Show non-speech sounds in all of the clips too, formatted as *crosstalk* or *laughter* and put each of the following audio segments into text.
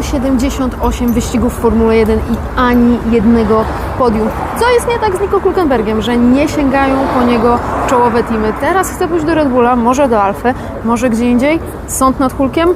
178 wyścigów w Formule 1 i ani jednego podium. Co jest nie tak z Nico Hulkenbergiem, że nie sięgają po niego czołowe teamy. Teraz chce pójść do Red Bulla, może do Alfy, może gdzie indziej. Sąd nad Hulkiem?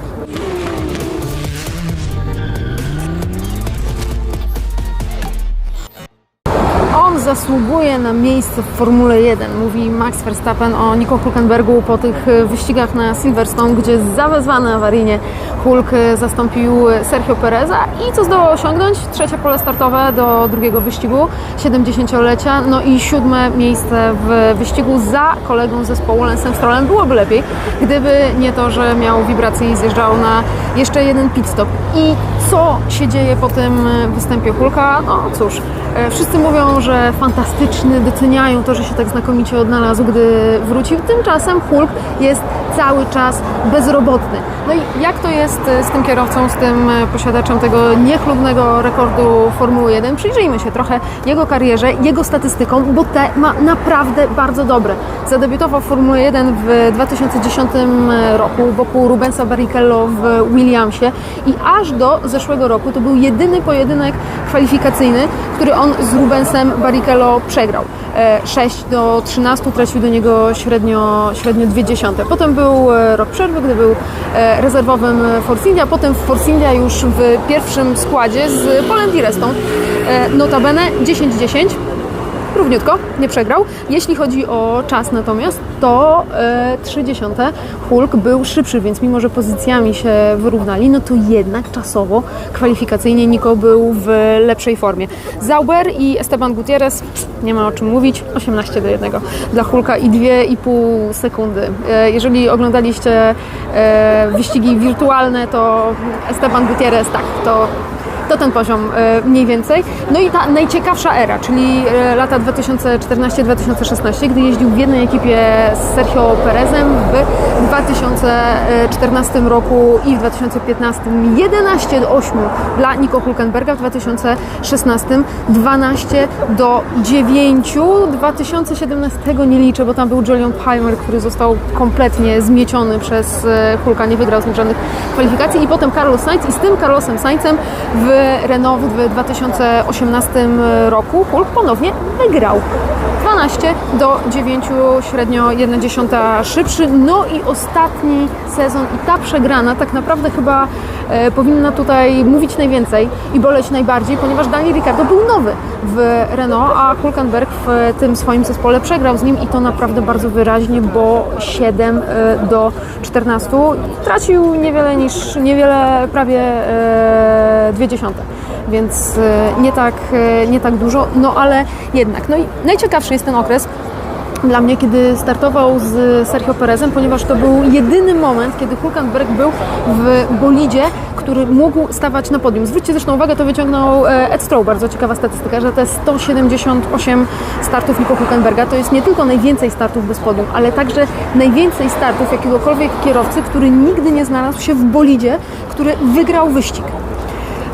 Zasługuje na miejsce w Formule 1, mówi Max Verstappen o Nico Hulkenbergu po tych e, wyścigach na Silverstone, gdzie zawezwany awaryjnie Hulk e, zastąpił Sergio Pereza i co zdołał osiągnąć? Trzecie pole startowe do drugiego wyścigu 70-lecia, no i siódme miejsce w wyścigu za kolegą zespołu Lensem Strollem. Byłoby lepiej, gdyby nie to, że miał wibracje i zjeżdżał na jeszcze jeden pit stop. I co się dzieje po tym e, występie Hulka? No cóż, wszyscy mówią, że fantastyczny, doceniają to, że się tak znakomicie odnalazł, gdy wrócił. Tymczasem Hulk jest cały czas bezrobotny. No i jak to jest e, z tym kierowcą, z tym e, posiadaczem tego niechlubnego rekordu Formuły 1? Przyjrzyjmy się trochę jego karierze, jego statystykom, bo te ma naprawdę bardzo dobre. Zadebiutował w Formule 1 w 2010 roku wokół Rubensa Barrichello w Williamsie i aż do zeszłego roku to był jedyny pojedynek kwalifikacyjny, który on z Rubensem Barrichello przegrał. E, 6 do 13 tracił do niego średnio, średnio 2 Potem był e, rok przerwy, gdy był e, rezerwowym Force India, potem w Force India już w pierwszym składzie z Polem Di Restą. E, Notabene 10-10 równiutko, nie przegrał. Jeśli chodzi o czas natomiast, to e, 30 Hulk był szybszy, więc mimo, że pozycjami się wyrównali, no to jednak czasowo, kwalifikacyjnie Nico był w lepszej formie. Zauber i Esteban Gutierrez, nie ma o czym mówić, 18 do 1 dla Hulka i 2,5 sekundy. E, jeżeli oglądaliście e, wyścigi wirtualne, to Esteban Gutierrez, tak, to to ten poziom e, mniej więcej. No i ta najciekawsza era, czyli e, lata 2014-2016, gdy jeździł w jednej ekipie z Sergio Perezem w 2014 roku i w 2015 11 do 8 dla Nico Hulkenberga, w 2016 12 do 9. 2017 nie liczę, bo tam był Julian Palmer, który został kompletnie zmieciony przez e, Hulka, nie wygrał z nim żadnych kwalifikacji i potem Carlos Sainz i z tym Carlosem Saincem w Renault w 2018 roku Hulk ponownie wygrał. 12 do 9, średnio 1,1 szybszy. No i ostatni sezon i ta przegrana tak naprawdę chyba e, powinna tutaj mówić najwięcej i boleć najbardziej, ponieważ Daniel Ricciardo był nowy w Renault, a Hulkenberg w tym swoim zespole przegrał z nim i to naprawdę bardzo wyraźnie, bo 7 e, do 14 tracił niewiele niż, niewiele, prawie e, dwie dziesiąte więc e, nie tak, e, nie tak dużo, no ale jednak. No i najciekawszy jest ten okres dla mnie, kiedy startował z Sergio Perezem, ponieważ to był jedyny moment, kiedy Hulkenberg był w bolidzie, który mógł stawać na podium. Zwróćcie zresztą uwagę, to wyciągnął e, Ed Stroh, bardzo ciekawa statystyka, że te 178 startów Nico Hulkenberga to jest nie tylko najwięcej startów bez podium, ale także najwięcej startów jakiegokolwiek kierowcy, który nigdy nie znalazł się w bolidzie, który wygrał wyścig.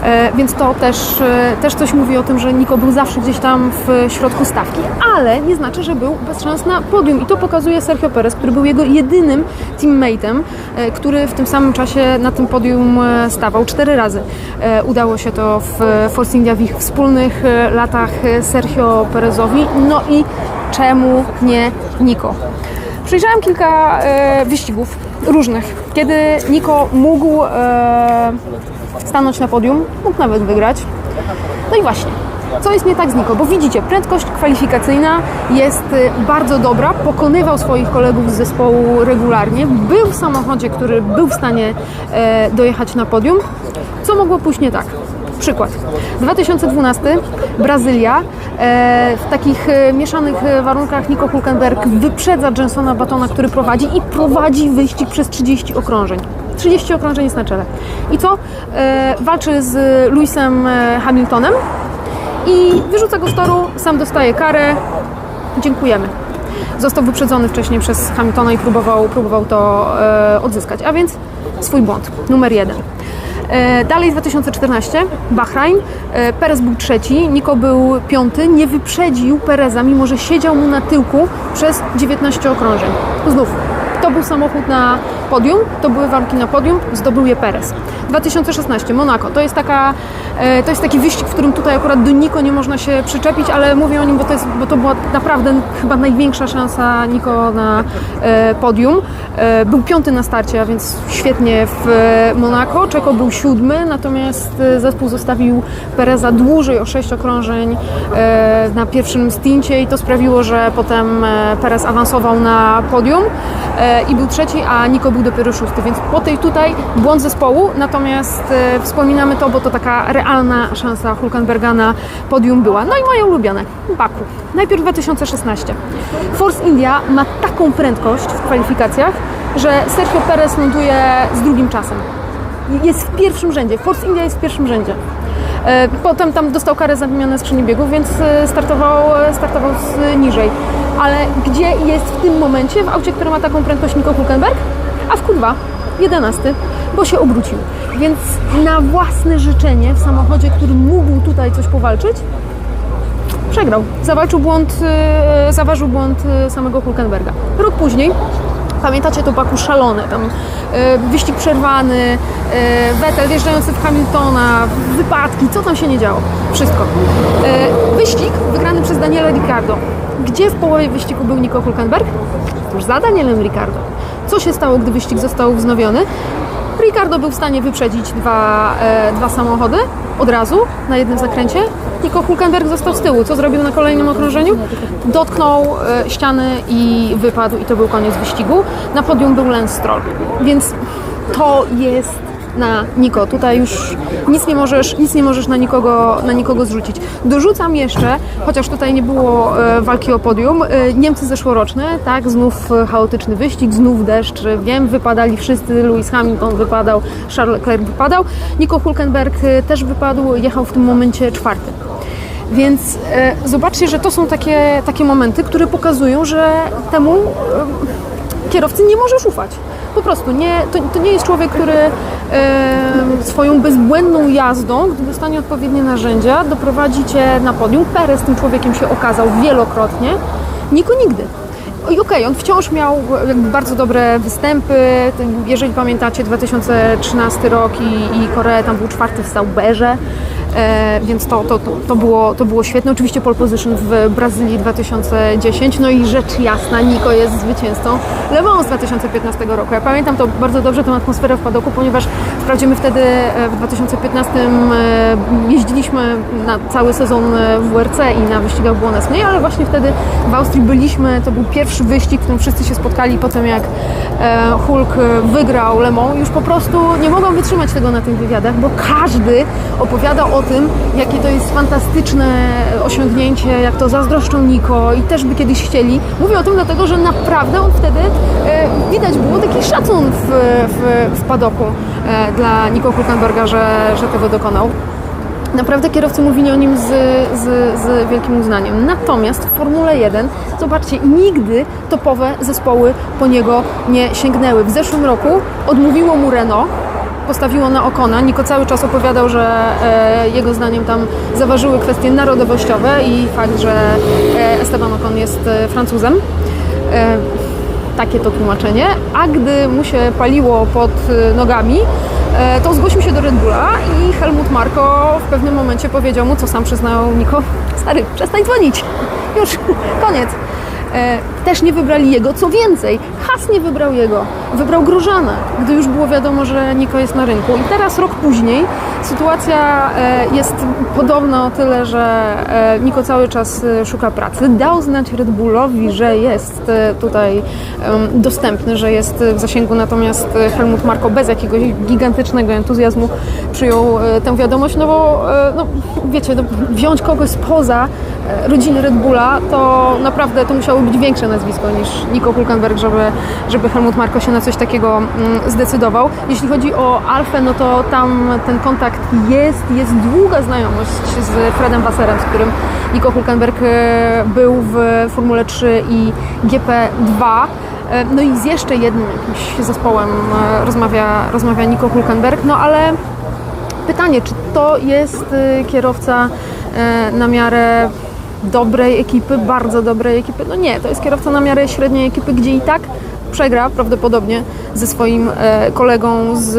E, Więc to też, e, też coś mówi o tym, że Niko był zawsze gdzieś tam w środku stawki, ale nie znaczy, że był bez szans na podium. I to pokazuje Sergio Perez, który był jego jedynym teammateem, e, który w tym samym czasie na tym podium stawał cztery razy. Udało się to w Force India w ich wspólnych latach Sergio Perezowi. No i czemu nie Niko? Przejrzałem kilka wyścigów różnych, kiedy Niko mógł stanąć na podium, mógł nawet wygrać. No i właśnie, co jest nie tak z Niko? Bo widzicie, prędkość kwalifikacyjna jest y, bardzo dobra, pokonywał swoich kolegów z zespołu regularnie, był w samochodzie, który był w stanie e, dojechać na podium. Co mogło pójść nie tak? Przykład. 2012 Brazylia. E, w takich e, mieszanych warunkach Nico Hulkenberg wyprzedza Jensona Batona, który prowadzi i prowadzi wyścig przez 30 okrążeń. 30 okrążeń jest na czele. I co? E, walczy z Lewisem e, Hamiltonem i wyrzuca go z toru, sam dostaje karę. Dziękujemy. Został wyprzedzony wcześniej przez Hamiltona i próbował, próbował to e, odzyskać. A więc swój błąd. Numer jeden. Dalej 2014, Bahrain. Perez był trzeci, Nico był piąty. Nie wyprzedził Pereza, mimo że siedział mu na tyłku przez 19 okrążeń. Znów, to był samochód na podium, to były walki na podium, zdobył je Perez. 2016, Monaco, to jest, taka, e, to jest taki wyścig, w którym tutaj akurat do Niko nie można się przyczepić, ale mówię o nim, bo to, jest, bo to była naprawdę chyba największa szansa Niko na e, podium. E, Był piąty na starcie, a więc świetnie w Monaco. Czeko był siódmy, natomiast zespół zostawił Pereza dłużej o sześć okrążeń na pierwszym stincie i to sprawiło, że potem Perez awansował na podium i był trzeci, a Niko był dopiero szósty, więc po tej tutaj błąd zespołu, natomiast e, wspominamy to, bo to taka realna szansa Hulkenberga na podium była. No i moje ulubione, Baku. Najpierw 2016. Force India ma taką prędkość w kwalifikacjach, że Sergio Perez ląduje z drugim czasem. Jest w pierwszym rzędzie. Force India jest w pierwszym rzędzie. E, Potem tam dostał karę za wymianę skrzyni biegów, więc e, startował, startował z niżej. Ale gdzie jest w tym momencie w aucie, które ma taką prędkość Nico Hulkenberg? A w Q2, 11, bo się obrócił. Więc na własne życzenie w samochodzie, który mógł tutaj coś powalczyć, przegrał. Zawalczył błąd, e, zaważył błąd e, samego Hulkenberga. Rok później Pamiętacie to Baku szalone, tam wyścig przerwany, Vettel wjeżdżający w Hamiltona, wypadki, co tam się nie działo? Wszystko. Wyścig wygrany przez Daniela Ricciardo. Gdzie w połowie wyścigu był Nico Hulkenberg? Tuż za Danielem Ricciardo. Co się stało, gdy wyścig został wznowiony? Ricardo był w stanie wyprzedzić dwa, e, dwa samochody od razu na jednym zakręcie. Nico Hulkenberg został z tyłu. Co zrobił na kolejnym okrążeniu? Dotknął e, ściany i wypadł i to był koniec wyścigu. Na podium był Lance Stroll. Więc to jest na Niko. Tutaj już nic nie możesz, nic nie możesz na, nikogo, na nikogo zrzucić. Dorzucam jeszcze, chociaż tutaj nie było e, walki o podium, e, Niemcy zeszłoroczne, tak, znów e, chaotyczny wyścig, znów deszcz, wiem, wypadali wszyscy, Lewis Hamilton wypadał, Charles Leclerc wypadał, Nico Hulkenberg też wypadł, jechał w tym momencie czwarty. Więc e, zobaczcie, że to są takie, takie momenty, które pokazują, że temu e, kierowcy nie możesz ufać. Po prostu nie, to, to nie jest człowiek, który e, swoją bezbłędną jazdą, gdy dostanie odpowiednie narzędzia, doprowadzi cię na podium. Perez tym człowiekiem się okazał wielokrotnie. Niko nigdy. I okej, on wciąż miał bardzo dobre występy. Jeżeli pamiętacie 2013 rok i, i tam był czwarty w Sauberze, więc to, to, to, to, było, to było świetne. Oczywiście pole position w Brazylii 2010, no i rzecz jasna, Niko jest zwycięzcą Le Mans z 2015 roku. Ja pamiętam to bardzo dobrze, tę atmosferę w padoku, ponieważ wprawdzie my wtedy e, w 2015 e, jeździliśmy na cały sezon e, w WRC i na wyścigach było nas mniej, ale właśnie wtedy w Austrii byliśmy, to był pierwszy wyścig, w którym wszyscy się spotkali po tym, jak e, Hulk e, wygrał Le Mans. Już po prostu nie mogłam wytrzymać tego na tych wywiadach, bo każdy opowiada o tym, jakie to jest fantastyczne osiągnięcie, jak to zazdroszczą Niko i też by kiedyś chcieli. Mówię o tym dlatego, że naprawdę on wtedy e, widać było taki szacun w, w, w padoku e, dla Niko Hulkenberga, że, że tego dokonał. Naprawdę kierowcy mówili o nim z, z, z wielkim uznaniem. Natomiast w Formule 1, zobaczcie, nigdy topowe zespoły po niego nie sięgnęły. W zeszłym roku odmówiło mu Renault, postawiło na Okona. Niko cały czas opowiadał, że e, jego zdaniem tam zaważyły kwestie narodowościowe i fakt, że e, Esteban Ocon jest e, Francuzem. E, takie to tłumaczenie, a gdy mu się paliło pod y, nogami, e, to zgłosił się do Red Bulla i Helmut Marko w pewnym momencie powiedział mu, co sam przyznał Niko, *laughs* stary, przestań dzwonić, już, koniec. E, Też nie wybrali jego, co więcej, Has nie wybrał jego, wybrał Grożana, gdy już było wiadomo, że Niko jest na rynku. I teraz, rok później, sytuacja e, jest podobna o tyle, że e, Niko cały czas szuka pracy. Dał znać Red Bullowi, że jest tutaj dostępny, że jest w zasięgu, natomiast Helmut Marko bez jakiegoś gigantycznego entuzjazmu przyjął tę wiadomość, no bo no, wiecie, no, wziąć kogoś spoza rodziny Red Bulla, to naprawdę to musiało być większe nazwisko niż Nico Hulkenberg, żeby, żeby Helmut Marko się na coś takiego mm, zdecydował. Jeśli chodzi o Alfę, no to tam ten kontakt jest, jest długa znajomość z Fredem Wasserem, z którym Nico Hulkenberg e, był w Formule 3 i GP2. E, No i z jeszcze jednym jakimś zespołem e, rozmawia, rozmawia Nico Hulkenberg, no ale pytanie, czy to jest kierowca na miarę dobrej ekipy, bardzo dobrej ekipy? No nie, to jest kierowca na miarę średniej ekipy, gdzie i tak przegra prawdopodobnie ze swoim e, kolegą z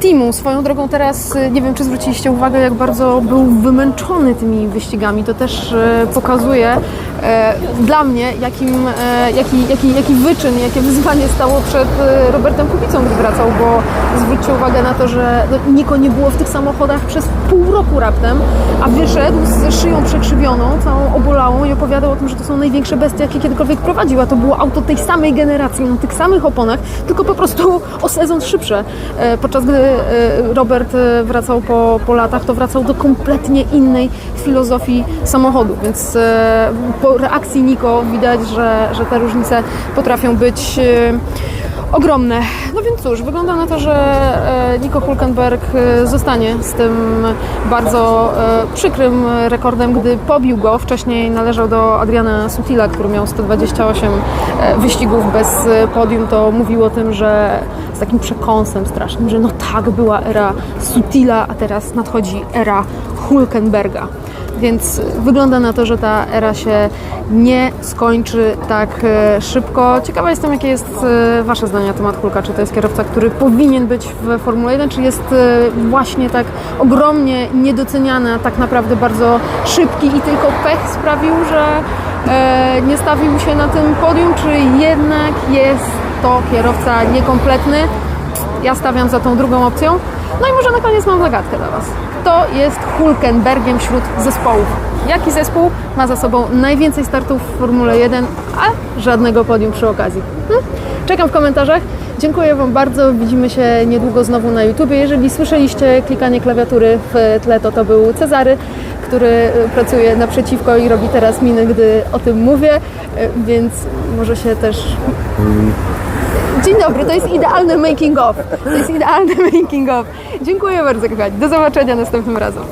teamu. Swoją drogą teraz e, nie wiem, czy zwróciliście uwagę, jak bardzo był wymęczony tymi wyścigami. To też e, pokazuje e, dla mnie, jakim, e, jaki, jaki, jaki wyczyn, jakie wyzwanie stało przed e, Robertem Kubicą, gdy wracał, bo zwróćcie uwagę na to, że Niko nie było w tych samochodach przez pół roku raptem, a wyszedł z szyją przekrzywioną, całą obolałą i opowiadał o tym, że to są największe bestie, jakie kiedykolwiek prowadził, a to było auto tej samej generacji, na tych samych oponach, tylko po prostu o sezon szybsze. Podczas gdy e, Robert e, wracał po, po latach, to wracał do kompletnie innej filozofii samochodu, więc e, po reakcji Niko widać, że, że te różnice potrafią być ogromne. No więc cóż, wygląda na to, że Nico Hulkenberg zostanie z tym bardzo przykrym rekordem, gdy pobił go. Wcześniej należał do Adriana Sutila, który miał 128 e, wyścigów bez podium. To mówił o tym, że z takim przekąsem strasznym, że no tak, była era Sutila, a teraz nadchodzi era Hulkenberga. Więc wygląda na to, że ta era się nie skończy tak e, szybko. Ciekawa jestem, jakie jest e, Wasze zdanie na temat Hulka. Czy to jest kierowca, który powinien być w Formule 1, czy jest e, właśnie tak ogromnie niedoceniany, a tak naprawdę bardzo szybki i tylko pech sprawił, że nie stawił się na tym podium, czy jednak jest to kierowca niekompletny? Ja stawiam za tą drugą opcją. No i może na koniec mam zagadkę dla Was. Kto jest Hulkenbergiem wśród zespołów? Jaki zespół ma za sobą najwięcej startów w Formule 1, a żadnego podium przy okazji? Hm? Czekam w komentarzach. Dziękuję Wam bardzo. Widzimy się niedługo znowu na YouTubie. Jeżeli słyszeliście klikanie klawiatury w tle, to to był Cezary, który y, pracuje naprzeciwko i robi teraz miny, gdy o tym mówię, y, więc może się też Dzień dobry, to jest idealny making of. To jest idealny *laughs* making of. Dziękuję bardzo, kochani. Do zobaczenia następnym razem.